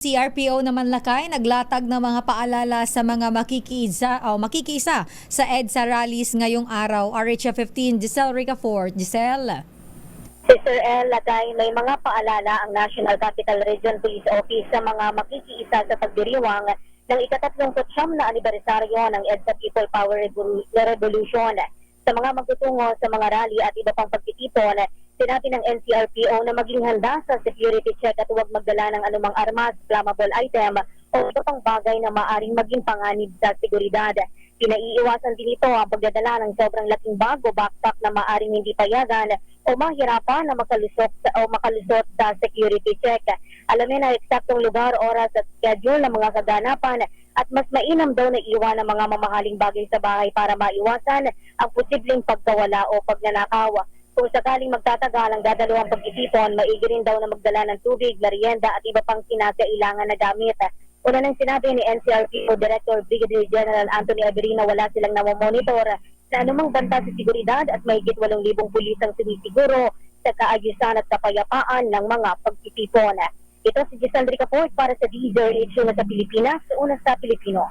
CRPO naman lakay naglatag ng mga paalala sa mga makikiisa o makikisa sa EDSA rallies ngayong araw. RHA 15, Giselle Ricafort. Giselle. Si Sir El Lagay, may mga paalala ang National Capital Region Police Office sa mga makikiisa sa pagdiriwang ng ikatatlong siyam na anibersaryo ng EDSA People Power Revolu- Revolution. Sa mga magtutungo sa mga rally at iba pang pagtitipon, sinabi ng NCRPO na maging handa sa security check at huwag magdala ng anumang armas, flammable item o iba pang bagay na maaring maging panganib sa seguridad. Pinaiiwasan din ito ang pagdadala ng sobrang laking bag o backpack na maaring hindi payagan o mahirapan na makalusot sa, o makalusot sa security check. Alamin ang eksaktong lugar, oras at schedule ng mga kaganapan at mas mainam daw na iwan ang mga mamahaling bagay sa bahay para maiwasan ang posibleng pagkawala o pagnanakaw. Kung sakaling magtatagal ang dadalawang pagtitipon, maigi rin daw na magdala ng tubig, merienda at iba pang kinakailangan na gamit. Una nang sinabi ni NCRPO Director Brigadier General Anthony Averino wala silang namomonitor sa anumang banta sa seguridad at mahigit 8,000 pulis ang sinisiguro sa kaayusan at kapayapaan ng mga pagtitipon. Ito si Giselle Ricaport para sa DZRH na sa Pilipinas, una sa Pilipino.